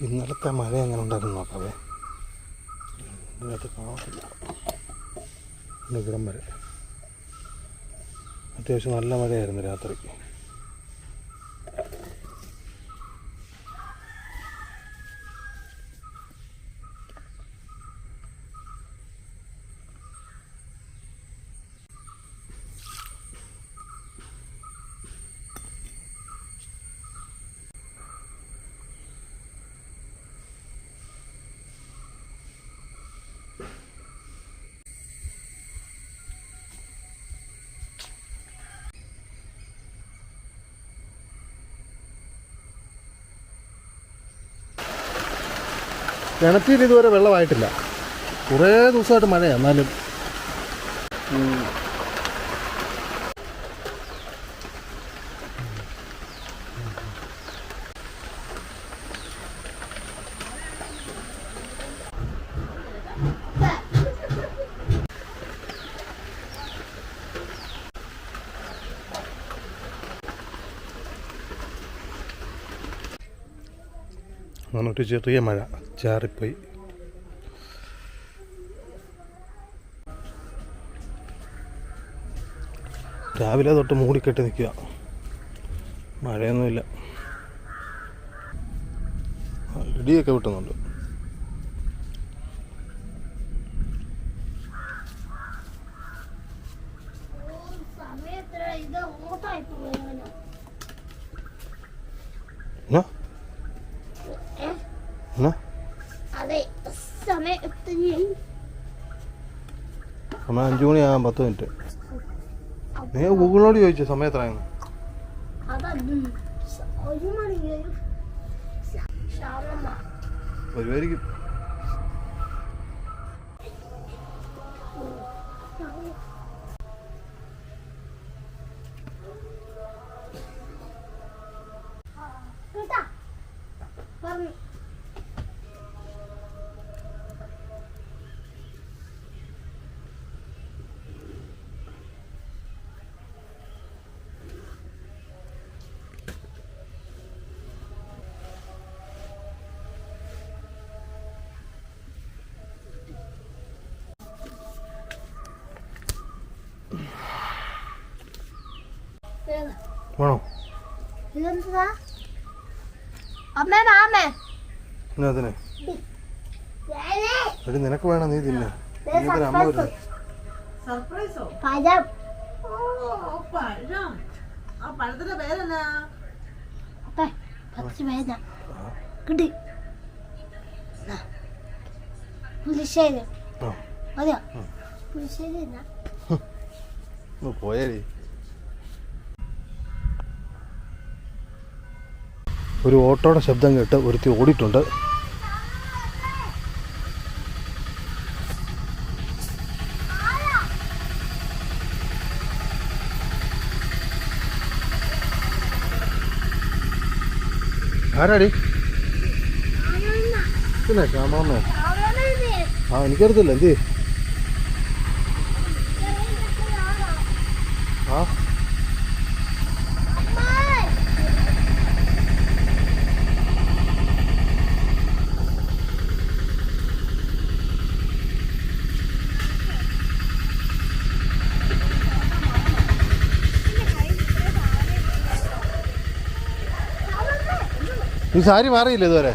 ഇന്നലത്തെ മഴ എങ്ങനെ ഉണ്ടായിരുന്നു നോക്കാവേ? ഇതിനകത്ത് കാണത്തില്ല. ഇവിടം വരെ. അത്യാവശ്യം നല്ല മഴയായിരുന്നു രാത്രി. കിണറ്റിൽ ഇതുവരെ വെള്ളമായിട്ടില്ല. കുറേ ദിവസമായിട്ട് മഴയാണ് എന്നാലും. ഉം. ഒരു ചെറിയ മഴ ചാറിപ്പോയി. രാവിലെ തൊട്ട് മൂടിക്കെട്ടി നിൽക്കുക. മഴയൊന്നുമില്ല. ഇടിയൊക്കെ വിട്ടുന്നുണ്ട്. എന്നാ ഏ എന്നാ അതെ സമയത്തിന് സമയം അഞ്ചു മണിയാകാം പത്ത് മിനിറ്റ് നീ ഗൂഗിളിനോട് ചോദിച്ചു സമയം ഷാമമ്മ വരുമായിരിക്കും വേണോ? അമ്മേ മാമേ. എന്നാ എടി നിനക്ക് വേണം നീ തിന്നെ? നീ അമ്മ സർപ്രൈസോ പഴം. ഓ പഴം. ആ പഴത്തിന്റെ പേരെന്നാ? അപ്പേ പത്ത് പേന കിട്ടി പുലിശ്ശേരി. ആ. മതിയോ പുലിശ്ശേരി എന്നാ? ഒരു ഓട്ടോയുടെ ശബ്ദം കേട്ട് ഒരുത്തി ഓടിയിട്ടുണ്ട്. ആരാടി? പിന്നെ ശ്യാമാമ്മ ആ എനിക്കറിയത്തില്ല. എന്ത് ആ ഈ സാരി മാറിയില്ല ഇതുവരെ?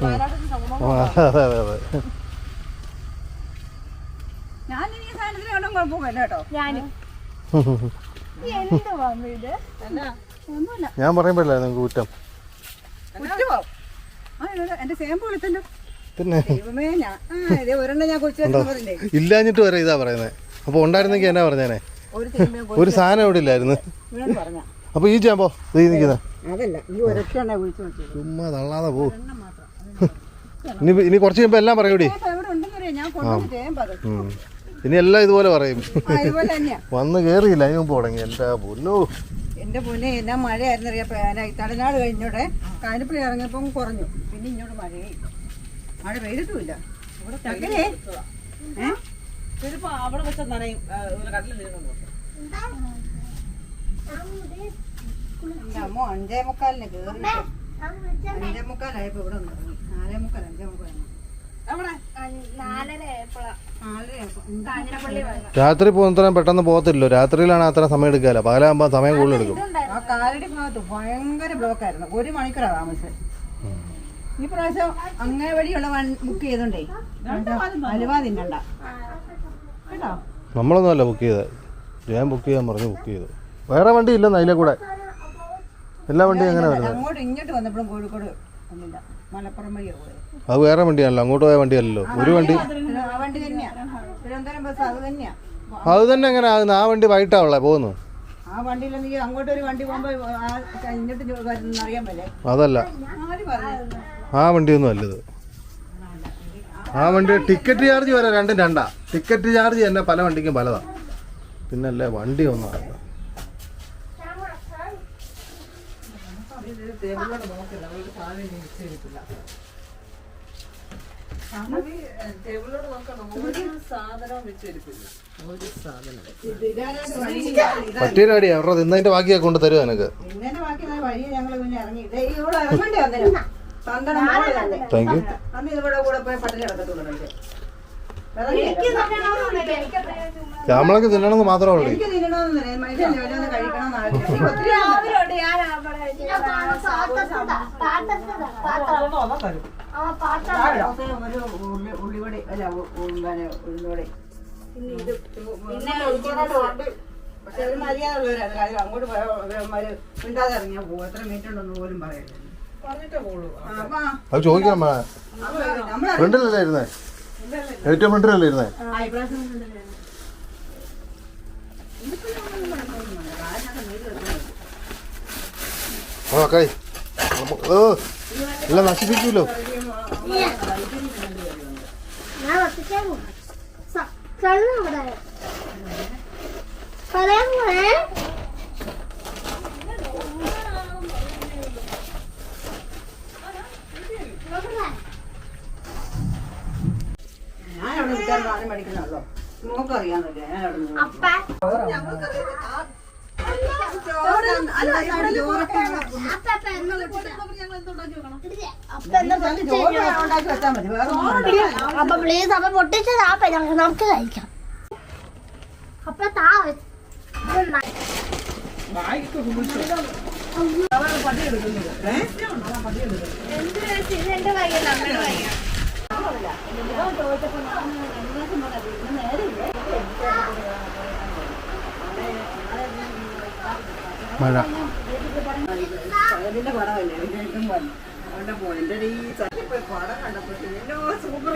അതെ അതെ അതെ ഞാൻ ഇനി ഈ സാധനത്തിന് കണ്ടും കുഴപ്പമില്ല കേട്ടോ. ഞാനും. ഞാൻ പറയുമ്പോഴല്ലേ നിങ്ങൾക്ക് കുറ്റം? എന്റെ ചേമ്പ് വിളിച്ചല്ലോ പിന്നെ? ഇല്ലാഞ്ഞിട്ട് വരെ ഇതാ പറയുന്നത് അപ്പൊ ഉണ്ടായിരുന്നെങ്കിൽ എന്നാ പറഞ്ഞേനെ? ഒരു സാധനം ഇവിടെ ഇല്ലായിരുന്നു. അപ്പൊ അപ്പോൾ ഈ ചാമ്പോ ഇത് ചുമ്മാ തള്ളാതെ പോ. ഇനി ഇനി കുറച്ച് കഴിയുമ്പോ എല്ലാം പറയൂടി. ഇനി എല്ലാം ഇതുപോലെ പറയും. ആ, ഇതുപോലെ തന്നെയാ. വന്ന് കേറിയില്ല അതിന് മുമ്പ് തുടങ്ങി. എന്റെ പൊന്നു? എന്റെ പൊന്നെ എന്നാ മഴയായിരുന്നു അറിയാം. തടനാട് കഴിഞ്ഞോടെ കാനപ്പുഴ ഇറങ്ങിയപ്പം കുറഞ്ഞു. പിന്നെ ഇങ്ങോട്ട് മഴയായി. മഴ പെയ്തിട്ടുമില്ല. അവിടെ വെച്ച നനയും. കടലിൽ അമ്മ അഞ്ചേ മുക്കാലിന് കേറി അഞ്ചേ മുക്കാലായപ്പോ ഇവിടെ ഒന്ന് ഇറങ്ങി നാലേ മുക്കാൽ അഞ്ചേ മുക്കാലാണ് രാത്രി പോകുന്നത്രയും പെട്ടെന്ന് പോകത്തില്ലോ രാത്രിയിലാണ് അത്ര സമയം എടുക്കാല്ല പകലാകുമ്പോ സമയം കൂടുതൽ എടുക്കും. ആ കാലടി ഭാഗത്ത് ഭയങ്കര ബ്ലോക്കായിരുന്നു. ഒരു മണിക്കൂറാ താമസം ഈ പ്രാവശ്യം അങ്ങനെ വഴിയുള്ള ബുക്ക് ചെയ്തോണ്ടേ. അലുവ തിന്നണ്ട. കേട്ടോ? നമ്മളൊന്നും അല്ല ബുക്ക് ചെയ്തത്. ഞാൻ ബുക്ക് ചെയ്യാൻ പറഞ്ഞു ബുക്ക് ചെയ്തു. വേറെ വണ്ടി ഇല്ലെന്ന് അതിലെ കൂടെ. എല്ലാ വണ്ടിയും എങ്ങനെ വരുന്നത്. അങ്ങോട്ട് ഇങ്ങോട്ട് വന്നപ്പോഴും കോഴിക്കോട് ഒന്നില്ല മലപ്പുറം വഴിയാണ് പോയത്. അത് വേറെ വണ്ടിയാണല്ലോ അങ്ങോട്ട് പോയ വണ്ടിയല്ലോ ഒരു വണ്ടി അത് തന്നെ എങ്ങനെ? ആകുന്നു ആ വണ്ടി വൈകിട്ടാവുള്ള പോകുന്നു അതല്ല. ആ വണ്ടിയൊന്നും അല്ലത് ആ വണ്ടി ടിക്കറ്റ് ചാർജ് വരെ രണ്ടും രണ്ടാ. ടിക്കറ്റ് ചാർജ് തന്നെ പല വണ്ടിക്കും പലതാ. പിന്നല്ലേ വണ്ടി ഒന്നും സാധനം പറ്റിയൊരാടി അവരുടെ തിന്നതിന്റെ ബാക്കിയൊക്കെ കൊണ്ട് തരുമോ എനിക്ക് താങ്ക് യു നമ്മളൊക്കെ തിന്നണമെന്ന് മാത്രമേ ഉള്ളൂ. ഉള്ളിവടി അല്ല പക്ഷെ ഒരു മര്യാദ ഉള്ളവരാണ് കാര്യം അങ്ങോട്ട് മിണ്ടാതെ ഇറങ്ങിയാൽ പോകും എത്ര മിനിറ്റ് ഉണ്ടെന്ന് പോലും പറയരുത്. അത് ചോദിക്കണം അപ്പൊ നമ്മൾ ഫ്രണ്ടിലല്ലേ ഇരുന്നേ? ഏറ്റവും ഫ്രണ്ടിലല്ലേ ഇരുന്നേ? ആ, കൈ. ഓ എല്ലാം നശിപ്പിക്കൂലോ. പറയാൻ പോണേ ഞാൻ അവിടെ നിൽക്കാൻ സാധനം പഠിക്കുന്നല്ലോ നോക്കും അറിയാന്നല്ലേ ഞാൻ അവിടെ നിന്ന് അപ്പ ചോറ് അല്ല, അവിടെ ചോറൊക്കെ ഉള്ള- അപ്പ എന്നെ വിളിച്ചാ. ഇടില്ല. അപ്പ എന്നെ ഞാൻ ചോറ് ഉണ്ടാക്കി വെച്ചാൽ മതി വേറെ ഒന്നും വേണ്ട. ഇല്ല. അപ്പൊ പ്ലീസ് അപ്പൊ പൊട്ടിച്ചത് ആ ഞങ്ങൾ നമുക്ക് കഴിക്കാം. അപ്പൊ താ. മഴ. പടമല്ലേ ഇതിന്റെ ഇതും വന്നു അവിടെ പോയി എന്റെ ഈ ചട്ടിപ്പോയി പടം കണ്ടപ്പോഴത്തേക്കും സൂപ്പർ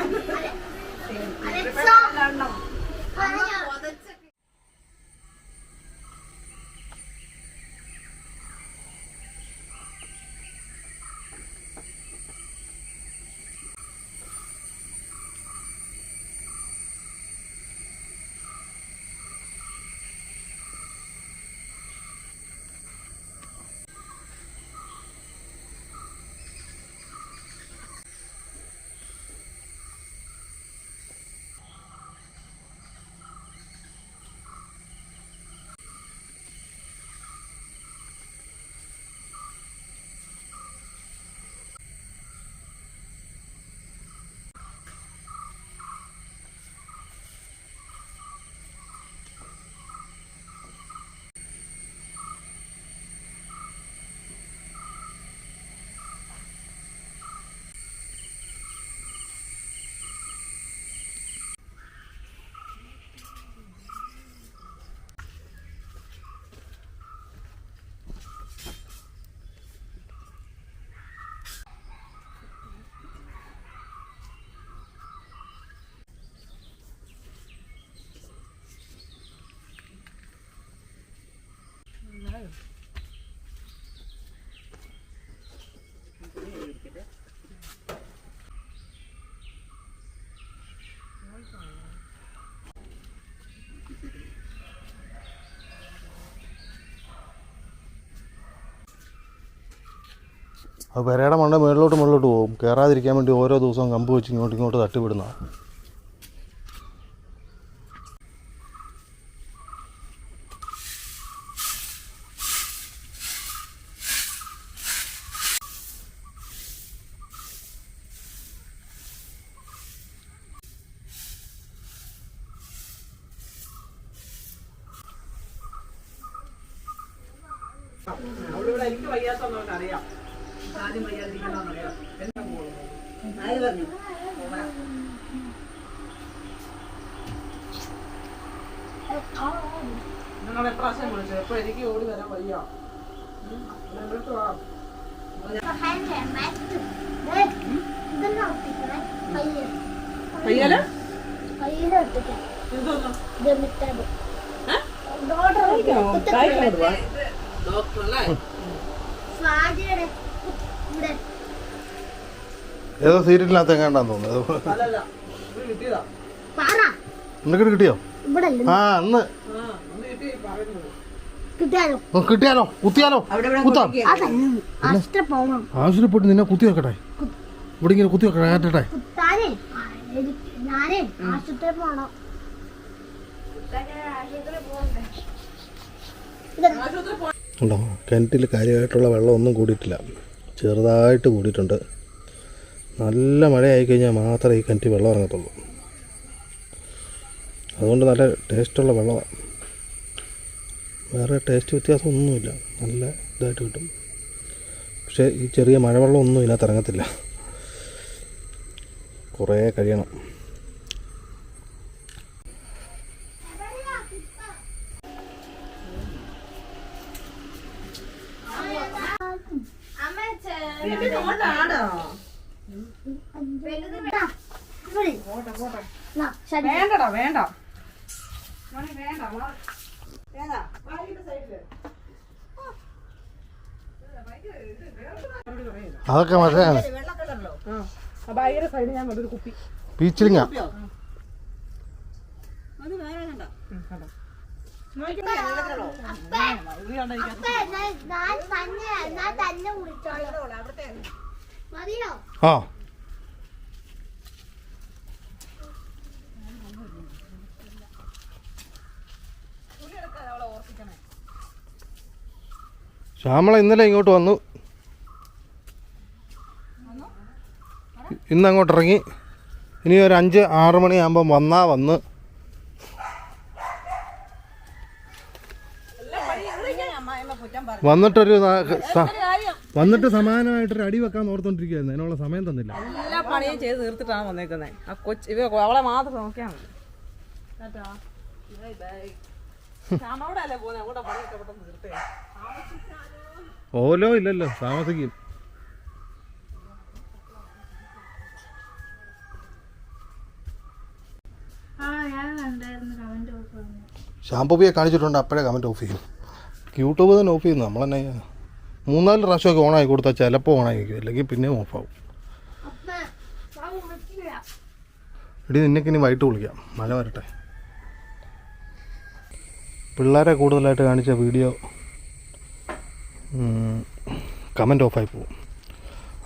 അത് പെരയുടെ മണ്ട മുകളിലോട്ട് മുകളിലോട്ട് പോകും. കയറാതിരിക്കാൻ വേണ്ടി ഓരോ ദിവസവും കമ്പ് വെച്ച് ഇങ്ങോട്ട് ഇങ്ങോട്ട് തട്ടിവിടുന്ന ആദ്യം വയ്യാതിരിക്കണമെന്നറിയാം ആര് പറഞ്ഞു നിങ്ങൾ എപ്രാവശ്യം വിളിച്ചു എപ്പോ എനിക്ക് ഓടി വരാൻ വയ്യ പയ്യൽ ഡോക്ടർ ഏതോ സീരിയലിനകത്ത് എങ്ങാണ്ടാന്ന് തോന്നുന്നു. അത് അതല്ല കിട്ടിയതാ. പറ. നിനക്ക് കിട്ടിയോ? ഇവിടെ അല്ലേ ആ അന്ന് കിട്ടിയാലോ? കുത്തിയാലോ? അവിടെ ഇവിടെ കുത്താം. ആവശ്യപ്പെട്ട് നിന്നെ കുത്തി വെക്കട്ടെ. ഇവിടെ ഇങ്ങനെ കുത്തി വെക്കട്ടെ കേട്ടെ ഉണ്ടോ? കിണറ്റിൽ കാര്യമായിട്ടുള്ള വെള്ളം ഒന്നും കൂടിയിട്ടില്ല. ചെറുതായിട്ട് കൂടിയിട്ടുണ്ട് നല്ല മഴയായി കഴിഞ്ഞാൽ മാത്രമേ ഈ കിണറ്റിൽ വെള്ളം ഇറങ്ങത്തുള്ളൂ. അതുകൊണ്ട് നല്ല ടേസ്റ്റുള്ള വെള്ളമാണ് വേറെ ടേസ്റ്റ് വ്യത്യാസമൊന്നുമില്ല. നല്ല ഇതായിട്ട് കിട്ടും. പക്ഷേ ഈ ചെറിയ മഴവെള്ളം ഒന്നും ഇതിനകത്ത് ഇറങ്ങത്തില്ല. കുറേ കഴിയണം ആടോ ഇതാ, ഇവിടെ. നാ, ശരി. വേണ്ടടാ വേണ്ട. അതൊക്കെ മറ്റേ പീച്ചിലിങ്ങ ആ ഭയങ്കര സൈഡ് ഞാൻ ഒരു കുപ്പി. പീച്ചിലിങ്ങ. അത് വേറെ കണ്ടോ അപ്പേ, അപ്പേ, ഞാൻ- ഞാൻ തന്നെ ഞാൻ തന്നെ കുടിച്ചോളാം അവിടുത്തെ മതിയോ ആ ശ്യാമള ഇന്നലെ ഇങ്ങോട്ട് വന്നു. ഇന്ന് അങ്ങോട്ട് ഇറങ്ങി ഇനി ഒരു അഞ്ച് ആറ് മണിയാകുമ്പം വന്നാ വന്ന്. വന്നിട്ടൊരു വന്നിട്ട് സമാനമായിട്ടൊരു അടി വെക്കാൻ ഓർത്തോണ്ടിരിക്കുകയായിരുന്നു അതിനുള്ള സമയം തന്നില്ല. എല്ലാ പണിയും ചെയ്ത് തീർത്തിട്ടാണ് വന്നേക്കുന്നത് അവളെ മാത്രം നോക്കിയാൽ മതി. ഓലോ ഇല്ലല്ലോ താമസിക്കും. ഷാമ്പുബിയെ കാണിച്ചിട്ടുണ്ട് അപ്പോഴേ കമന്റ് ഓഫ് ചെയ്യും. യൂട്യൂബ് തന്നെ ഓഫ് ചെയ്യുന്നു നമ്മളെന്നെ മൂന്നാൽ പ്രാവശ്യമൊക്കെ ഓണാക്കി കൊടുത്താൽ ചിലപ്പോൾ ഓണായിരിക്കും അല്ലെങ്കിൽ പിന്നെയും ഓഫാവും ഇടി നിന്നൊക്കെ ഇനി വൈകിട്ട് വിളിക്കാം. മഴ വരട്ടെ. പിള്ളേരെ കൂടുതലായിട്ട് കാണിച്ച വീഡിയോ കമന്റ് ഓഫായി പോകും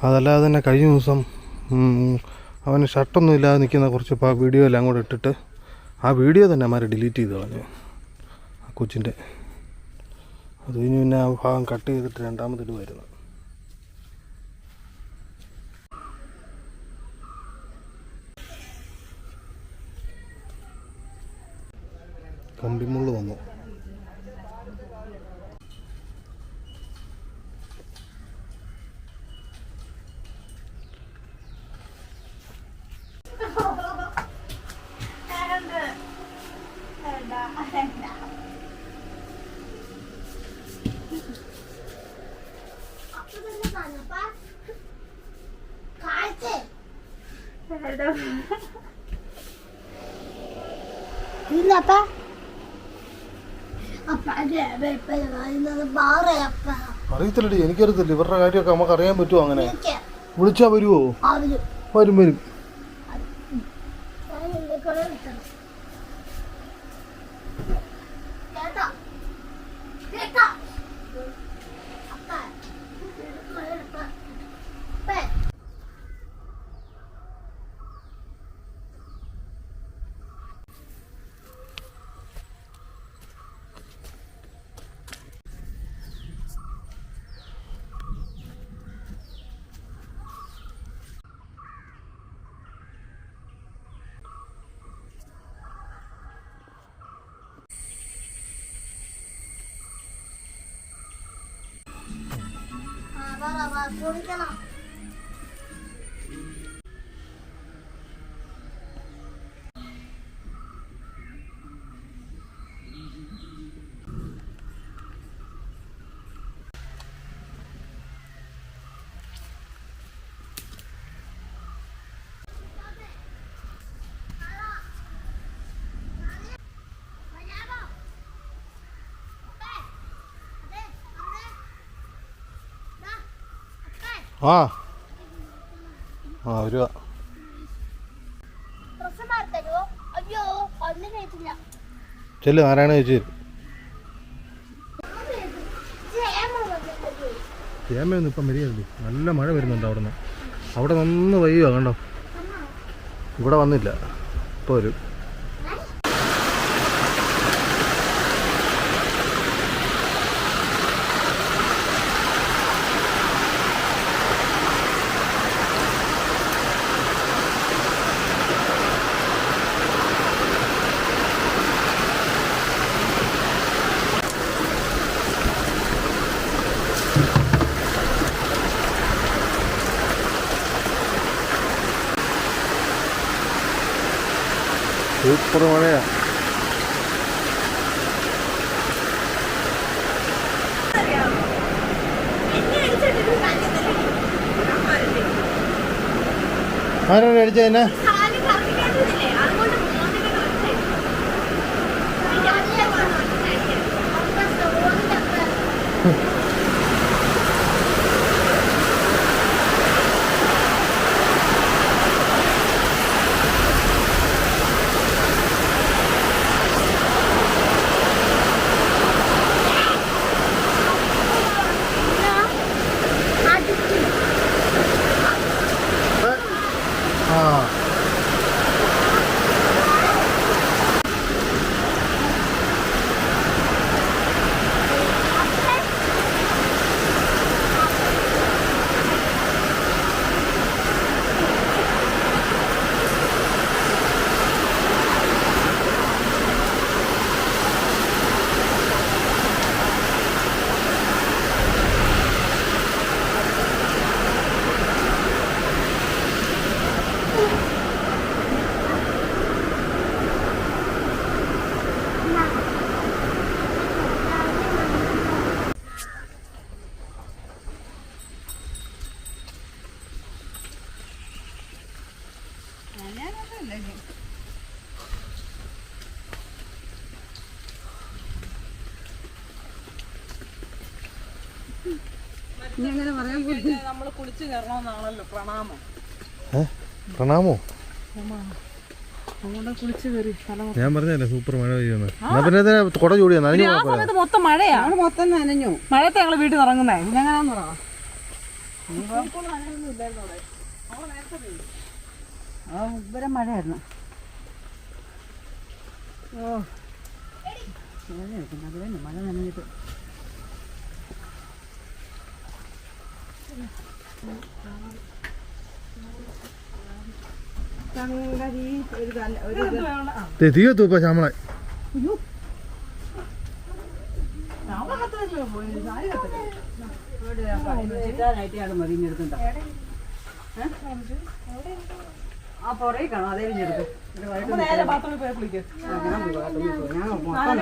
അതല്ലാതെ തന്നെ കഴിഞ്ഞ ദിവസം അവന് ഷർട്ടൊന്നും ഇല്ലാതെ നിൽക്കുന്ന കുറച്ച് വീഡിയോ എല്ലാം കൂടെ ഇട്ടിട്ട് ആ വീഡിയോ തന്നെ അമ്മമാരെ ഡിലീറ്റ് ചെയ്ത് കളഞ്ഞു ആ കൊച്ചിന്റെ അത് കഴിഞ്ഞ് പിന്നെ ആ ഭാഗം കട്ട് ചെയ്തിട്ട് രണ്ടാമതിട് വരുന്നത് കമ്പിമുള്ളു വന്നു അപ്പൊ തന്നെ പറഞ്ഞപ്പാ കാഴ്ച ഇല്ലപ്പ അറിയത്തില്ലടി എനിക്കറിയത്തില്ല. ഇവരുടെ കാര്യമൊക്കെ നമുക്ക് അറിയാൻ പറ്റുമോ അങ്ങനെ? വിളിച്ചാ വരുമോ വരും വരും. 爸爸不用看了。ആ. ആ വരുക ചെല്ലു ആരാണ് ചേച്ചി? ചേമയൊന്നും ഇപ്പം വരികയല്ലേ? നല്ല മഴ വരുന്നുണ്ട് അവിടെ നിന്ന് അവിടെ നിന്ന് വയ്യുക കണ്ടോ? ഇവിടെ വന്നില്ല. ഇപ്പോൾ വരും സൂപ്പർ മഴയാ ആരാണ് പ്രണാമം. ഞാൻ പറഞ്ഞല്ലേ സൂപ്പർ മഴ പെയ്യുന്നു പിന്നെ കുട ചൂടിയാ? അതിന് ആ കുഴപ്പമില്ല. സമയത്ത് മൊത്തം മഴയാ. മൊത്തം നനഞ്ഞു. മഴയത്തെ ഞങ്ങൾ വീട്ടിൽ ഇറങ്ങുന്നേ ഞങ്ങളാന്ന് പറ? മഴയായിരുന്നു. ഓ. മഴ നനഞ്ഞിട്ട്. സംഗതി ഒരു കല്ല്- ഒരു ഇത്. തീ തൂപ്പ ശ്യാമള. ആ പുറകെ കാണാം. അതേ വിഞ്ഞെടുത്ത് നേരെ ബാത്റൂമിൽ പോയി കുളിക്കും. ഞാൻ മൊത്തം.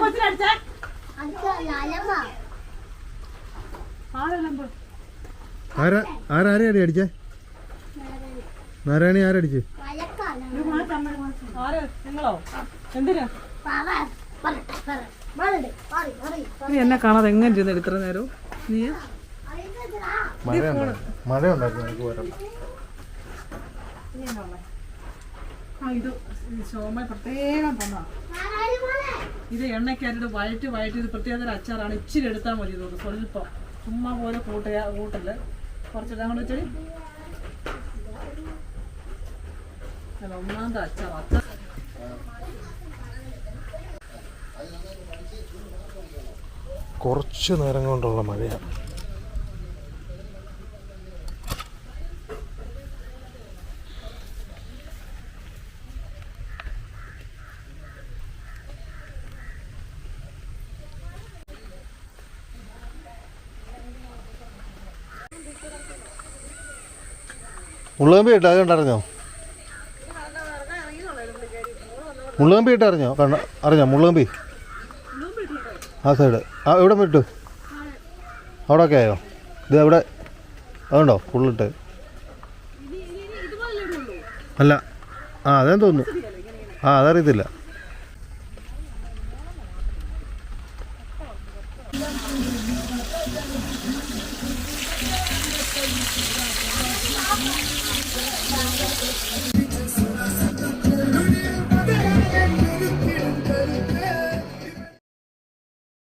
കൊച്ചിനടിച്ചേ അലമ്പ. ആരാ ആരാരെയാടി അടിച്ചേ? നാരായണി ആരടിച്ച്. നീ എന്നെ കാണാതെ എങ്ങനെ ചെയ്യുന്ന ഇത്ര നേരം? നീ? ഇത് ശോമ പ്രത്യേകം തന്നാ. നാരായണി മോനെ. ഇത് വഴറ്റി വഴറ്റി ഇത് പ്രത്യേകതര അച്ചാറാണ്. ഇച്ചിരി എടുത്താൽ മതി തോന്നുന്നു. സ്വല്പം. ചുമ്മാ പോലെ കൂട്ടുക കൂട്ടൽ. കുറച്ചിട്ട് അങ്ങോട്ട് വെച്ചടി. അല്ല ഒന്നാമത്തെ അച്ചാർ അച്ചാർ കുറച്ച് നേരം കൊണ്ടുള്ള മഴയാണ് മുള്ളുകമ്പി ഇട്ട് അത് കണ്ടറിഞ്ഞോ? മുള്ളുകമ്പി ഇട്ട് അറിഞ്ഞോ? കണ്ട അറിഞ്ഞോ? മുള്ളുകമ്പി ആ സൈഡ് ആ എവിടെ വിട്ടു അവിടെ ഒക്കെ ആയോ? ഇത് എവിടെ? അതുണ്ടോ? ഫുള്ളിട്ട്. അല്ല. ആ അതെന്ന് തോന്നുന്നു. ആ അതറിയത്തില്ല.